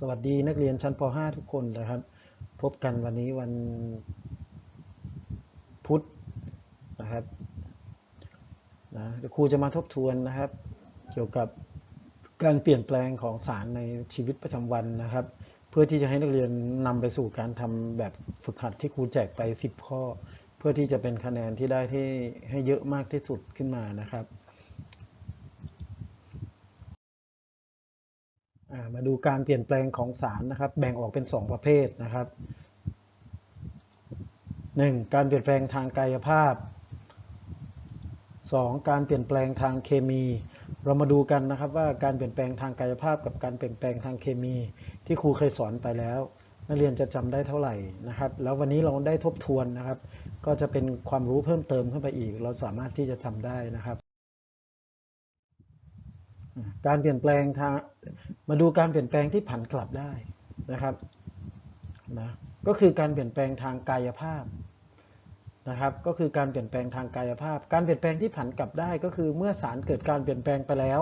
สวัสดีนักเรียนชั้นป .5 ทุกคนนะครับ พบกันวันนี้วันพุธนะครับนะเดี๋ยวครูจะมาทบทวนนะครับ เกี่ยวกับการเปลี่ยนแปลงของสารในชีวิตประจำวันนะครับ เพื่อที่จะให้นักเรียนนำไปสู่การทำแบบฝึกหัดที่ครูแจกไป 10 ข้อ เพื่อที่จะเป็นคะแนนที่ได้ที่ให้เยอะมากที่สุดขึ้นมานะครับ อ่า มาดูการเปลี่ยนแปลงของสารนะครับ แบ่งออกเป็น 2 ประเภทนะครับ 1. การเปลี่ยนแปลงทางกายภาพ 2. การเปลี่ยนแปลงทางเคมี เรามาดูกันนะครับว่าการเปลี่ยนแปลงทางกายภาพ กับการเปลี่ยนแปลงทางเคมี ที่ครูเคยสอนไปแล้ว นักเรียนจะจำได้เท่าไหร่นะครับ แล้ววันนี้เราได้ทบทวนนะครับ ก็จะเป็นความรู้เพิ่มเติมขึ้นไปอีก เราสามารถที่จะจำได้นะครับ การเปลี่ยนแปลงทางมาดูการเปลี่ยนแปลงที่ผันกลับได้นะครับนะก็คือการเปลี่ยนแปลงทางกายภาพนะครับ ก็คือการเปลี่ยนแปลงทางกายภาพ การเปลี่ยนแปลงที่ผันกลับได้ ก็คือเมื่อสารเกิดการเปลี่ยนแปลงไปแล้ว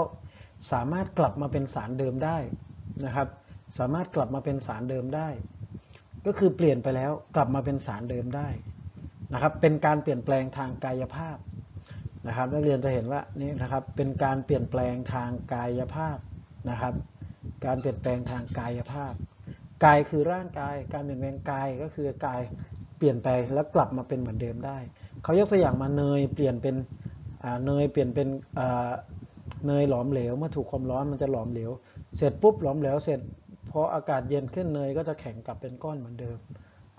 สามารถกลับมาเป็นสารเดิมได้นะครับ สามารถกลับมาเป็นสารเดิมได้ ก็คือเปลี่ยนไปแล้วกลับมาเป็นสารเดิมได้นะครับ เป็นการเปลี่ยนแปลงทางกายภาพ นะครับนักเรียนจะเห็นว่านี่นะครับเป็นการเปลี่ยนแปลงทางกายภาพนะครับ การเปลี่ยนแปลงทางกายภาพ กายคือร่างกาย การเปลี่ยนแปลงกายก็คือกายเปลี่ยนไปแล้วกลับมาเป็นเหมือนเดิมได้เขายกตัวอย่างมาเนยเปลี่ยนเป็นเนยเปลี่ยนเป็นเนยหลอมเหลวเมื่อถูกความร้อนมันจะหลอมเหลว เสร็จปุ๊บหลอมเหลวเสร็จพออากาศเย็นขึ้นเนยก็จะแข็งกลับเป็นก้อนเหมือนเดิม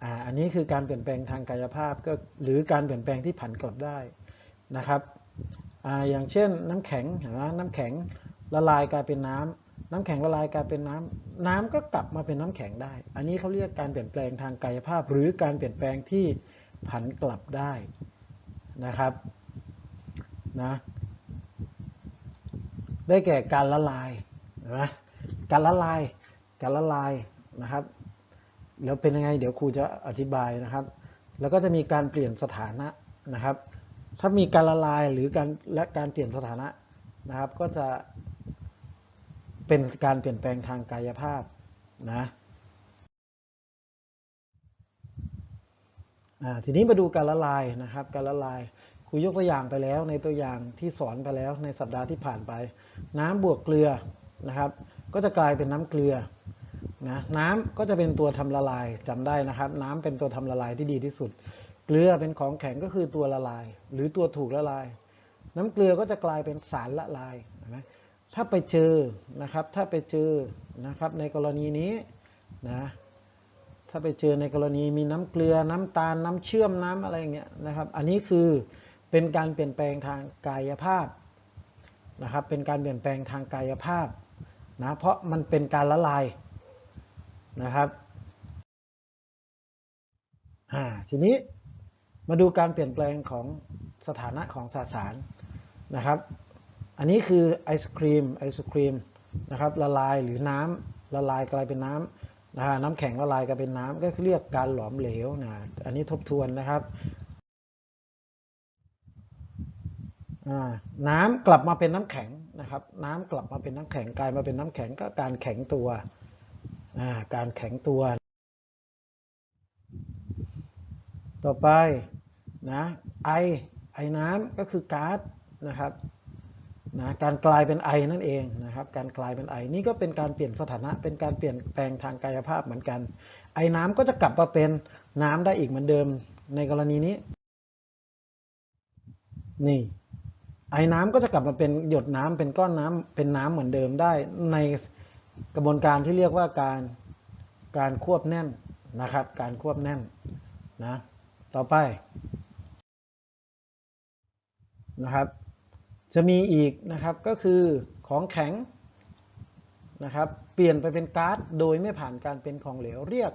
อ,อันนี้คือการเปลี่ยนแปลงทางกายภาพก็หรือการเปลี่ยนแปลงที่ผันกลับได้นะครับ อย่างเช่นน้ำแข็งเห็นไหมน้ำแข็งละลายกลายเป็นน้ำน้ำแข็งละลายกลายเป็นน้ำน้ำก็กลับมาเป็นน้ำแข็งได้ อันนี้เขาเรียกการเปลี่ยนแปลงทางกายภาพ หรือการเปลี่ยนแปลงที่ผันกลับได้นะครับนะได้แก่การละลายนะการละลายการละลายนะครับแล้วเป็นยังไงเดี๋ยวครูจะอธิบายนะครับ แล้วก็จะมีการเปลี่ยนสถานะนะครับ ถ้ามีการละลายหรือการและการเปลี่ยนสถานะนะครับ ก็จะเป็นการเปลี่ยนแปลงทางกายภาพนะทีนี้มาดูการละลายนะครับ การละลายครูยกตัวอย่างไปแล้วในตัวอย่างที่สอนไปแล้วในสัปดาห์ที่ผ่านไป น้ำบวกเกลือนะครับ ก็จะกลายเป็นน้ำเกลือนะน้ำก็จะเป็นตัวทำละลายจำได้นะครับ น้ำเป็นตัวทำละลายที่ดีที่สุด เกลือเป็นของแข็งก็คือตัวละลาย หรือตัวถูกละลาย น้ำเกลือก็จะกลายเป็นสารละลายนะถ้าไปเจอนะครับถ้าไปเจอนะครับในกรณีนี้นะถ้าไปเจอในกรณีมีน้ำเกลือน้ำตาลน้ำเชื่อมน้ำอะไรอย่างเงี้ยนะครับอันนี้คือเป็นการเปลี่ยนแปลงทางกายภาพนะครับเป็นการเปลี่ยนแปลงทางกายภาพนะเพราะมันเป็นการละลายนะครับอ่าทีนี้ มาดูการเปลี่ยนแปลงของสถานะของสสารนะครับ อันนี้คือไอศครีมไอศครีมนะครับละลายหรือน้ำละลายกลายเป็นน้ำนะฮะน้ำแข็งละลายกลายเป็นน้ำก็เรียกการหลอมเหลวนะอันนี้ทบทวนนะครับน้ำกลับมาเป็นน้ำแข็งนะครับ น้ำกลับมาเป็นน้ำแข็งกลายมาเป็นน้ำแข็งก็การแข็งตัวการแข็งตัว ต่อไป นะไอไอน้ำก็คือก๊าซนะครับนะการกลายเป็นไอนั่นเองนะครับ การกลายเป็นไอนี่ก็เป็นการเปลี่ยนสถานะ เป็นการเปลี่ยนแปลงทางกายภาพเหมือนกัน ไอน้ำก็จะกลับมาเป็นน้ำได้อีกเหมือนเดิมในกรณีนี้ นี่ ไอน้ำก็จะกลับมาเป็นหยดน้ำเป็นก้อนน้ำเป็นน้ำเหมือนเดิมได้ในกระบวนการที่เรียกว่าการการควบแน่นนะครับ การควบแน่นนะ ต่อไป นะครับ จะมีอีกนะครับก็คือของแข็งนะครับเปลี่ยนไปเป็นก๊าซโดยไม่ผ่านการเป็นของเหลวเรียก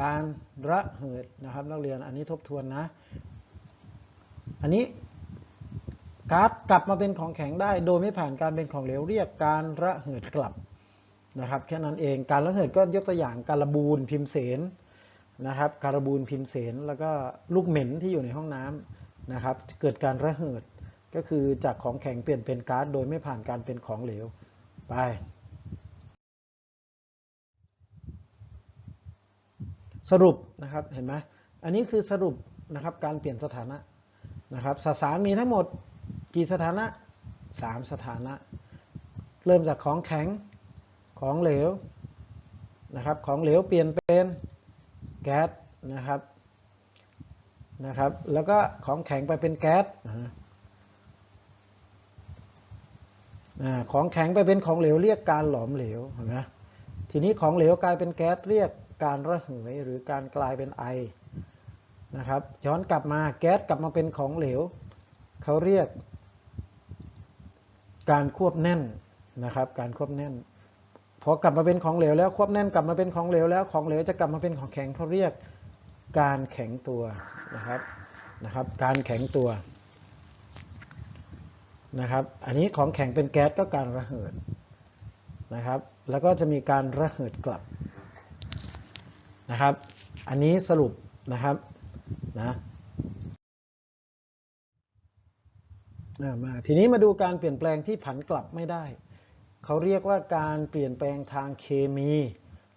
การระเหิดนะครับ นักเรียนอันนี้ทบทวนนะ อันนี้ก๊าซกลับมาเป็นของแข็งได้ โดยไม่ผ่านการเป็นของเหลวเรียกการระเหิดกลับนะครับแค่นั้นเองการระเหิดก็ยกตัวอย่างการบูนพิมเสนนะครับการบูนพิมเสนแล้วก็ลูกเหม็นที่อยู่ในห้องน้ำนะครับ เกิดการระเหิด ก็คือจากของแข็งเปลี่ยนเป็นก๊าซโดยไม่ผ่านการเป็นของเหลว ไป สรุปนะครับเห็นไหมอันนี้คือสรุปนะครับการเปลี่ยนสถานะนะครับสสารมีทั้งหมดกี่สถานะ 3 สถานะ เริ่มจากของแข็งของเหลวนะครับของเหลวเปลี่ยนเป็นแก๊สนะครับนะครับ แล้วก็ของแข็งไปเป็นแก๊สอ่าอ่า ของแข็งไปเป็นของเหลวเรียกการหลอมเหลวเห็นไหมทีนี้ของเหลวกลายเป็นแก๊สเรียกการระเหยหรือการกลายเป็นไอนะครับย้อนกลับมาแก๊สกลับมาเป็นของเหลวเขาเรียก การควบแน่นนะครับ การควบแน่นพอกลับมาเป็นของเหลวแล้วควบแน่นกลับมาเป็นของเหลวแล้วของเหลวจะกลับมาเป็นของแข็งเขาเรียกการแข็งตัวนะครับนะครับ การแข็งตัว นะครับ อันนี้ของแข็งเป็นแก๊สก็การระเหิดนะครับ แล้วก็จะมีการระเหิดกลับนะครับ อันนี้สรุปนะครับนะมาทีนี้มาดูการเปลี่ยนแปลงที่ผันกลับไม่ได้ เขาเรียกว่าการเปลี่ยนแปลงทางเคมี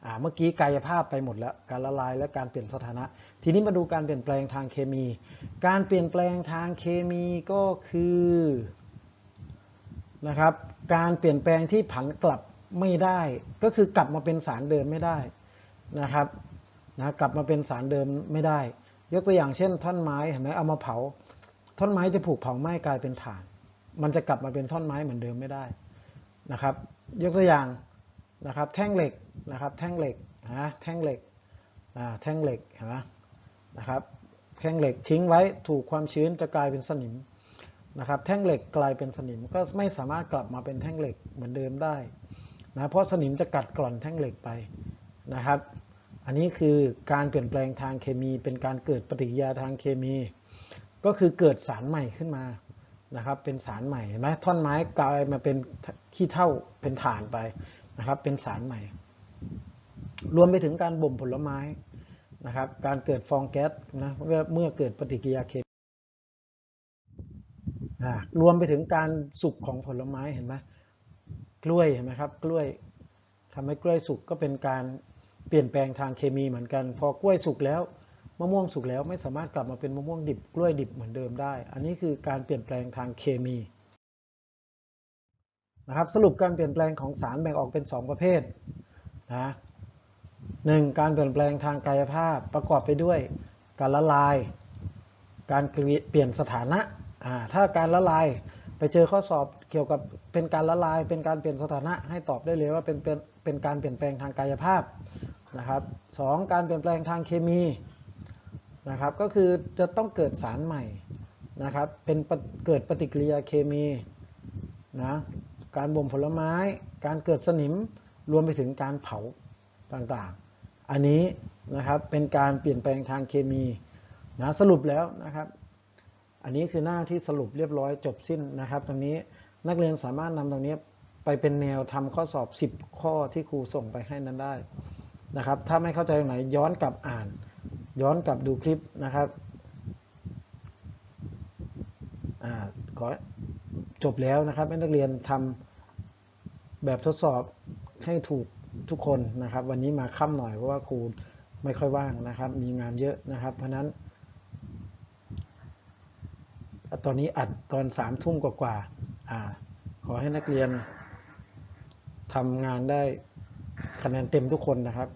อ่าเมื่อกี้กายภาพไปหมดแล้ว การละลายและการเปลี่ยนสถานะ ทีนี้มาดูการเปลี่ยนแปลงทางเคมี การเปลี่ยนแปลงทางเคมีก็คือ นะครับ การเปลี่ยนแปลงที่ผันกลับไม่ได้ ก็คือกลับมาเป็นสารเดิมไม่ได้นะครับนะกลับมาเป็นสารเดิมไม่ได้ ยกตัวอย่างเช่น ท่อนไม้เห็นไหมเอามาเผา ท่อนไม้จะผูกเผาไหม้กลายเป็นถ่าน มันจะกลับมาเป็นท่อนไม้เหมือนเดิมไม่ได้นะครับ ยกตัวอย่างนะครับแท่งเหล็กนะครับ แท่งเหล็กนะแท่งเหล็กอ่าแท่งเหล็กเห็นไหมนะครับแท่งเหล็กทิ้งไว้ถูกความชื้นจะกลายเป็นสนิม นะครับแท่งเหล็กกลายเป็นสนิมก็ไม่สามารถกลับมาเป็นแท่งเหล็กเหมือนเดิมได้นะเพราะสนิมจะกัดกร่อนแท่งเหล็กไปนะครับ อันนี้คือการเปลี่ยนแปลงทางเคมี เป็นการเกิดปฏิกิริยาทางเคมี ก็คือเกิดสารใหม่ขึ้นมานะครับ เป็นสารใหม่เห็นไหมท่อนไม้กลายมาเป็นขี้เท่าเป็นฐานไปนะครับ เป็นสารใหม่ รวมไปถึงการบ่มผลไม้นะครับ การเกิดฟองแก๊สนะเมื่อเกิดปฏิกิริยาเคมี รวมไปถึงการสุกของผลไม้เห็นไหมกล้วยเห็นไหมครับ กล้วยทำให้กล้วยสุกก็เป็นการเปลี่ยนแปลงทางเคมีเหมือนกัน พอกล้วยสุกแล้วมะม่วงสุกแล้วไม่สามารถกลับมาเป็นมะม่วงดิบกล้วยดิบเหมือนเดิมได้ อันนี้คือการเปลี่ยนแปลงทางเคมีนะครับสรุปการเปลี่ยนแปลงของสารแบ่งออกเป็น 2 ประเภทนะหนึ่งการเปลี่ยนแปลงทางกายภาพประกอบไปด้วย การละลาย การเปลี่ยนสถานะ ถ้าการละลายไปเจอข้อสอบเกี่ยวกับเป็นการละลาย เป็นการเปลี่ยนสถานะให้ตอบได้เลยว่าเป็นเป็นเป็นการเปลี่ยนแปลงทางกายภาพนะครับสองการเปลี่ยนแปลงทางเคมีนะครับก็คือจะต้องเกิดสารใหม่นะครับเป็นเกิดปฏิกิริยาเคมีนะการบ่มผลไม้ การเกิดสนิมรวมไปถึงการเผาต่างๆ อันนี้นะครับเป็นการเปลี่ยนแปลงทางเคมีนะสรุปแล้วนะครับ อันนี้คือหน้าที่สรุปเรียบร้อยจบสิ้นนะครับ ตรงนี้นักเรียนสามารถนำตรงนี้ไปเป็นแนวทำข้อสอบ 10 ข้อที่ครูส่งไปให้นั้นได้นะครับ ถ้าไม่เข้าใจตรงไหนย้อนกลับอ่าน ย้อนกลับดูคลิปนะครับอขอจบแล้วนะครับให้นักเรียนทำแบบทดสอบให้ถูกทุกคนนะครับ วันนี้มาค่ำหน่อยเพราะว่าครูไม่ค่อยว่างนะครับ มีงานเยอะนะครับ เพราะนั้น ตอนนี้อัดตอนสามทุ่มกว่าๆขอให้นักเรียนทำงานได้คะแนนเต็มทุกคนนะครับ